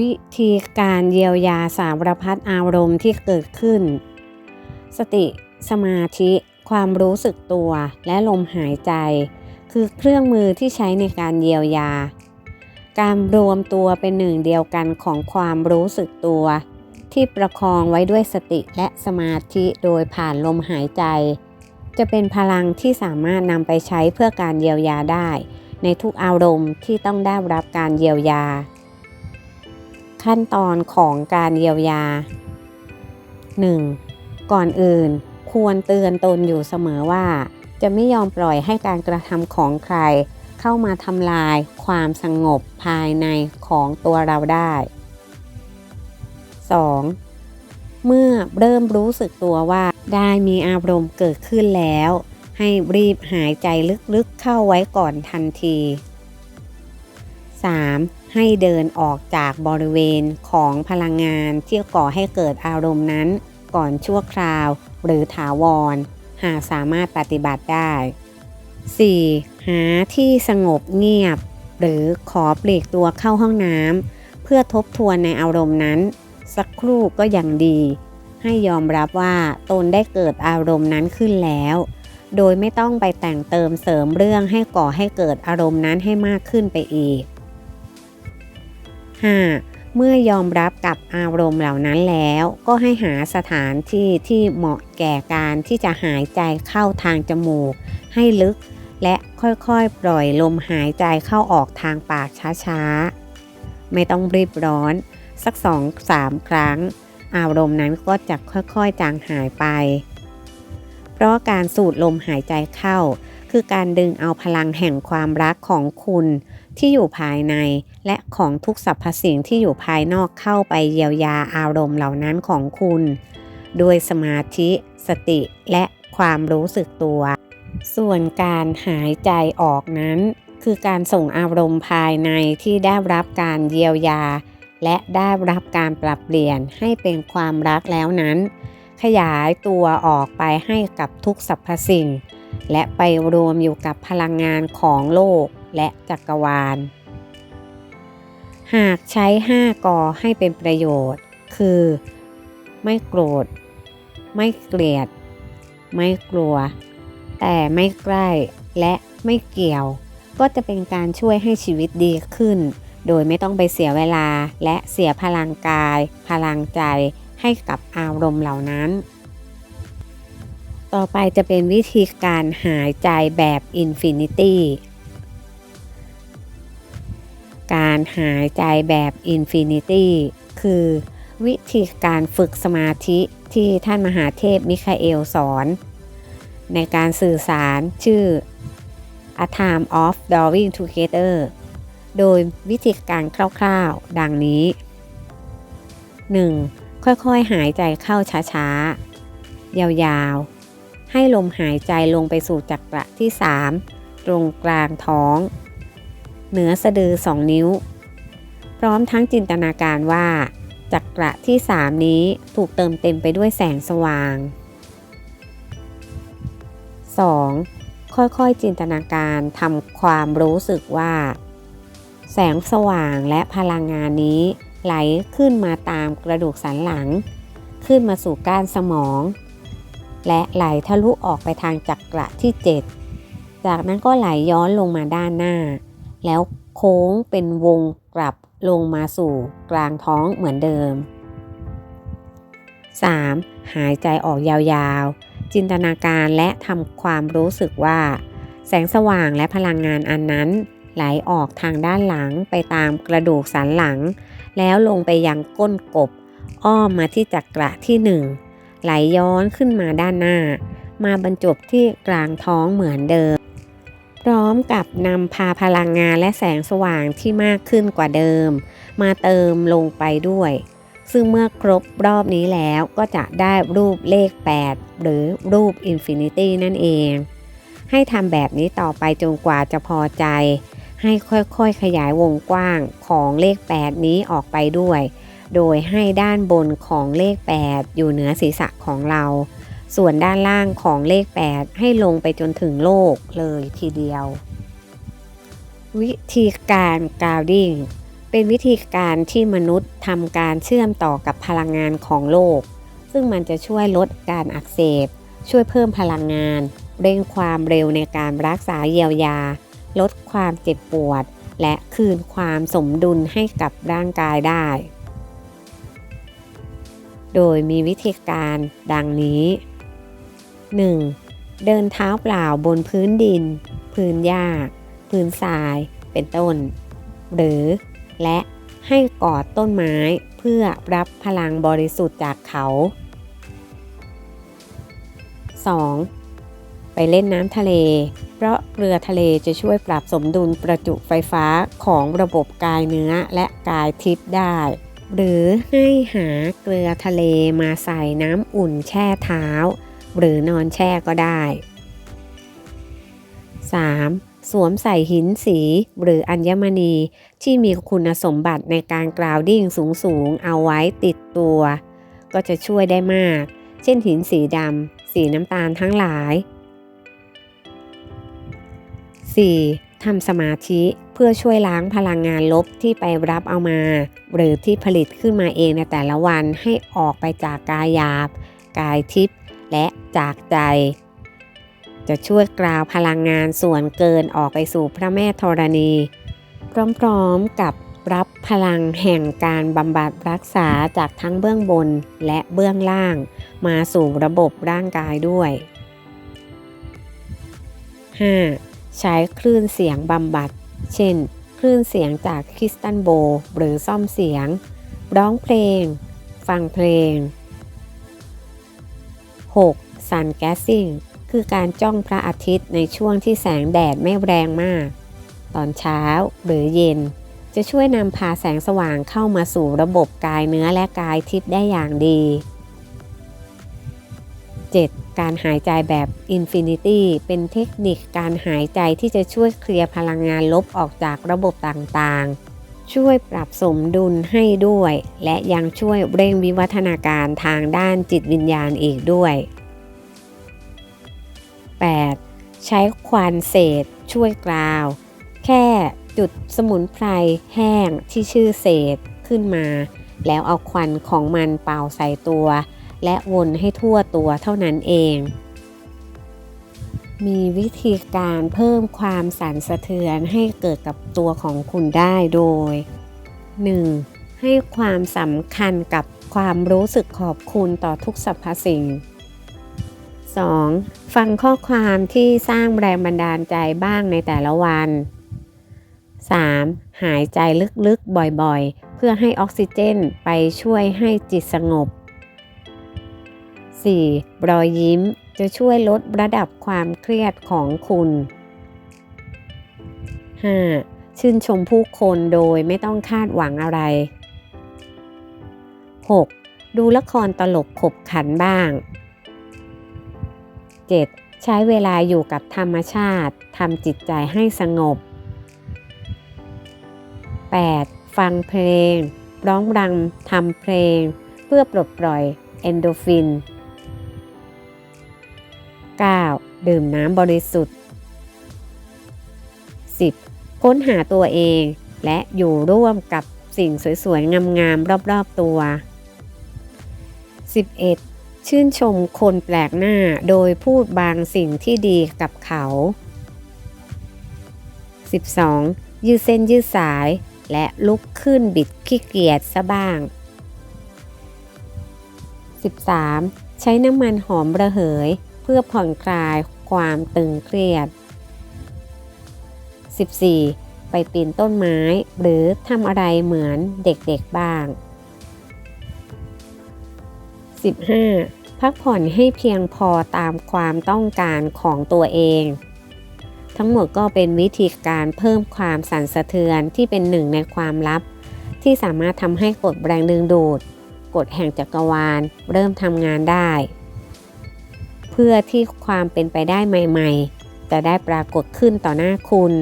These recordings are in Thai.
วิธีการเยียวยาสารพัดอารมณ์ที่เกิดขึ้น สติสมาธิ ความรู้สึกตัวและลมหายใจ คือเครื่องมือที่ใช้ในการเยียวยา การรวมตัวเป็นหนึ่งเดียวกันของความรู้สึกตัว ที่ประคองไว้ด้วยสติและสมาธิโดยผ่านลมหายใจ จะเป็นพลังที่สามารถนำไปใช้เพื่อการเยียวยาได้ ในทุกอารมณ์ที่ต้องได้รับการเยียวยา ขั้นตอนของการเยียวยา 1. ก่อนอื่นควรเตือนตนอยู่เสมอว่า จะไม่ยอมปล่อยให้การกระทำของใคร เข้ามาทำลายความสงบภายในของตัวเราได้ 2. เมื่อเริ่มรู้สึกตัวว่าได้มีอารมณ์เกิดขึ้นแล้ว ให้รีบหายใจลึกๆเข้าไว้ก่อนทันที 3. ให้เดินออกจากบริเวณของพลังงานที่ก่อให้เกิดอารมณ์นั้น ก่อนชั่วคราว หรือถาวร หากสามารถปฏิบัติได้ 4. หาที่สงบเงียบ หรือขอปลีกตัวเข้าห้องน้ำเพื่อทบทวนในอารมณ์นั้น สักครู่ก็ยังดี ให้ยอมรับว่าตนได้เกิดอารมณ์นั้นขึ้นแล้ว โดยไม่ต้องไปแต่งเติมเสริมเรื่องให้ก่อให้เกิดอารมณ์นั้นให้มากขึ้นไปอีก 5. เมื่อยอมรับกับอารมณ์เหล่านั้นแล้ว ก็ให้หาสถานที่ที่เหมาะแก่การที่จะหายใจเข้าทางจมูก ให้ลึก และค่อยๆ ปล่อยลมหายใจเข้าออกทางปากช้าๆ ไม่ต้องรีบร้อน สักสองสามครั้ง อารมณ์นั้นก็จะค่อยๆ จางหายไป เพราะการสูดลมหายใจเข้า คือการดึงเอาพลังแห่งความรักของคุณที่อยู่ภายใน และของทุกสรรพสิ่งที่อยู่ภายนอกเข้าไปเยียวยาอารมณ์เหล่านั้นของคุณด้วยสมาธิ สติและความรู้สึกตัว ส่วนการหายใจออกนั้น คือการส่งอารมณ์ภายในที่ได้รับการเยียวยา และได้รับการปรับเปลี่ยนให้เป็นความรักแล้วนั้น ขยายตัวออกไปให้กับทุกสรรพสิ่ง และไปรวมอยู่กับพลังงานของโลกและจักรวาล หากใช้ 5 กอให้เป็นประโยชน์ คือ ไม่โกรธ ไม่เกลียด ไม่กลัว แต่ไม่ใกล้และไม่เกี่ยว ก็จะเป็นการช่วยให้ชีวิตดีขึ้น โดยไม่ต้องไปเสียเวลาและเสียพลังกาย พลังใจให้กับอารมณ์เหล่านั้น ต่อไปจะเป็นวิธีการหายใจแบบอินฟินิตี้ การหายใจแบบอินฟินิตี้คือวิธีการฝึกสมาธิที่ท่านมหาเทพมิคาเอลสอน ในการสื่อสารชื่อ A Time of Drawing Together โดยวิธีการคร่าวๆ ดังนี้ 1. ค่อยๆ หายใจเข้าช้าๆ ยาวๆ ให้ลมหายใจลงไปสู่จักระที่ 3 ตรงกลางท้อง เหนือสะดือ 2 นิ้ว พร้อมทั้งจินตนาการว่า จักระที่ 3 นี้ถูกเติมเต็มไปด้วยแสงสว่าง 2. ค่อยๆจินตนาการทำความรู้สึกว่า แสงสว่างและพลังงานนี้ไหลขึ้นมาตามกระดูกสันหลัง ขึ้นมาสู่ก้านสมอง และไหลทะลุออกไปทางจักระที่ 7 จากนั้นก็ไหลย้อนลงมาด้านหน้า แล้วโค้งเป็นวงกลับลงมาสู่กลางท้องเหมือนเดิม 3. หายใจออกยาวๆ จินตนาการและทำความรู้สึกว่า แสงสว่างและพลังงานอันนั้น ไหลออกทางด้านหลังไปตามกระดูกสันหลัง แล้วลงไปยังก้นกบ อ้อมมาที่จักระที่1 ไหลย้อนขึ้นมาด้านหน้า มาบรรจบที่กลางท้องเหมือนเดิม พร้อมกับนำพาพลังงานและแสงสว่างที่มากขึ้นกว่าเดิม มาเติมลงไปด้วย ซึ่งเมื่อครบรอบนี้แล้วก็จะได้รูปเลข 8 หรือรูปอินฟินิตี้นั่นเอง ให้ทำแบบนี้ต่อไปจนกว่าจะพอใจ ให้ค่อยๆขยายวงกว้างของเลข 8 นี้ออกไปด้วย โดยให้ด้านบนของเลข 8 อยู่เหนือศีรษะของเรา ส่วนด้านล่างของเลข 8 ให้ลงไปจนถึงโลกเลยทีเดียว วิธีการกาวดิ้งเป็นวิธีการที่มนุษย์ทำการเชื่อมต่อกับพลังงานของโลก ซึ่งมันจะช่วยลดการอักเสบ ช่วยเพิ่มพลังงาน เร่งความเร็วในการรักษาเยียวยา ลดความเจ็บปวด และคืนความสมดุลให้กับร่างกายได้ โดยมีวิธีการดังนี้ 1. เดินเท้าเปล่าบนพื้นดิน พื้นหญ้า พื้นทราย เป็นต้น หรือ และให้กอดต้นไม้เพื่อรับพลังบริสุทธิ์จากเขา 2. ไปเล่นน้ำทะเล เพราะเกลือทะเลจะช่วยปรับสมดุลประจุไฟฟ้าของระบบกายเนื้อและกายทิพย์ได้ หรือให้หาเกลือทะเลมาใส่น้ำอุ่นแช่เท้า หรือนอนแช่ก็ได้ 3. สวมใส่หินสีหรืออัญมณีที่มีคุณสมบัติในการกราวดิ้งสูงๆ เอาไว้ติดตัว ก็จะช่วยได้มาก เช่นหินสีดำ สีน้ำตาลทั้งหลาย 4. ทำสมาธิ พื่อช่วยล้างพลังงานลบที่ไปรับเอามา หรือที่ผลิตขึ้นมาเองในแต่ละวันให้ออกไปจากกายหยาบ กายทิพย์และจากใจ จะช่วยกราวพลังงานส่วนเกินออกไปสู่พระแม่ธรณี พร้อมๆกับรับพลังแห่งการบำบัดรักษาจากทั้งเบื้องบนและเบื้องล่าง มาสู่ระบบร่างกายด้วย 5. ใช้คลื่นเสียงบำบัด เช่น คลื่นเสียงจากคริสตันโบ หรือซ่อมเสียง ร้องเพลง ฟังเพลง 6. ซันแกสซิ่งคือการจ้องพระอาทิตย์ในช่วงที่แสงแดดไม่แรงมาก ตอนเช้าหรือเย็น จะช่วยนำพาแสงสว่างเข้ามาสู่ระบบกายเนื้อและกายทิพย์ได้อย่างดี 7. การหายใจแบบ Infinity เป็นเทคนิคการหายใจที่จะช่วยเคลียร์พลังงานลบออกจากระบบต่างๆ ช่วยปรับสมดุลให้ด้วย และยังช่วยเร่งวิวัฒนาการทางด้านจิตวิญญาณอีกด้วย 8. ใช้ควันเศษ ช่วยกราว แค่จุดสมุนไพรแห้งที่ชื่อเศษขึ้นมา แล้วเอาควันของมันเป่าใส่ตัว และวนให้ทั่วตัวเท่านั้นเอง มีวิธีการเพิ่มความสั่นสะเทือนให้เกิดกับตัวของคุณได้โดย 1. ให้ความสำคัญกับความรู้สึกขอบคุณต่อทุกสรรพสิ่ง 2. ฟังข้อความที่สร้างแรงบันดาลใจบ้างในแต่ละวัน 3. หายใจลึกๆบ่อยๆ เพื่อให้ออกซิเจนไปช่วยให้จิตสงบ 4. รอยยิ้มจะช่วยลดระดับความเครียดของคุณ 5. ชื่นชมผู้คนโดยไม่ต้องคาดหวังอะไร 6. ดูละครตลกขบขันบ้าง 7. ใช้เวลาอยู่กับธรรมชาติทำจิตใจให้สงบ 8. ฟังเพลง ร้องรำทำเพลง เพื่อปลดปล่อยเอนโดฟิน 9. ดื่มน้ำบริสุทธิ์ 10. ค้นหาตัวเอง และอยู่ร่วมกับสิ่งสวยๆ งามๆ รอบๆตัว 11. ชื่นชมคนแปลกหน้าโดยพูดบางสิ่งที่ดีกับเขา 12. ยืดเส้นยืดสาย และลุกขึ้นบิดขี้เกียจซะบ้าง 13. ใช้น้ำมันหอมระเหย เพื่อผ่อนคลายความตึงเครียด 14. ไปปีนต้นไม้ หรือทำอะไรเหมือนเด็กๆบ้าง 15. พักผ่อนให้เพียงพอตามความต้องการของตัวเอง ทั้งหมดก็เป็นวิธีการเพิ่มความสั่นสะเทือนที่เป็นหนึ่งในความลับ ที่สามารถทำให้กฎแรงดึงดูดกฎแห่งจักรวาลเริ่มทำงานได้ เพื่อที่ความเป็นไปได้ใหม่ ๆ จะได้ปรากฏขึ้นต่อหน้าคุณ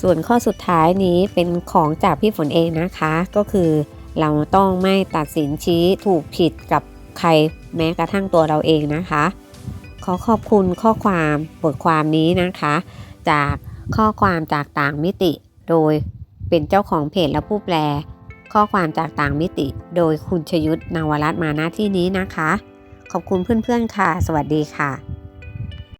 ส่วนข้อสุดท้ายนี้เป็นของจากพี่ฝนเองนะคะ ก็คือเราต้องไม่ตัดสินชี้ถูกผิดกับใครแม้กระทั่งตัวเราเองนะคะ ขอขอบคุณข้อความบทความนี้นะคะ จากข้อความจากต่างมิติ โดยเป็นเจ้าของเพจและผู้แปล ข้อความจากต่างมิติ โดยคุณชยุทธนวรัตน์มาหน้าที่นี้นะคะ ขอบคุณเพื่อนๆค่ะ สวัสดีค่ะ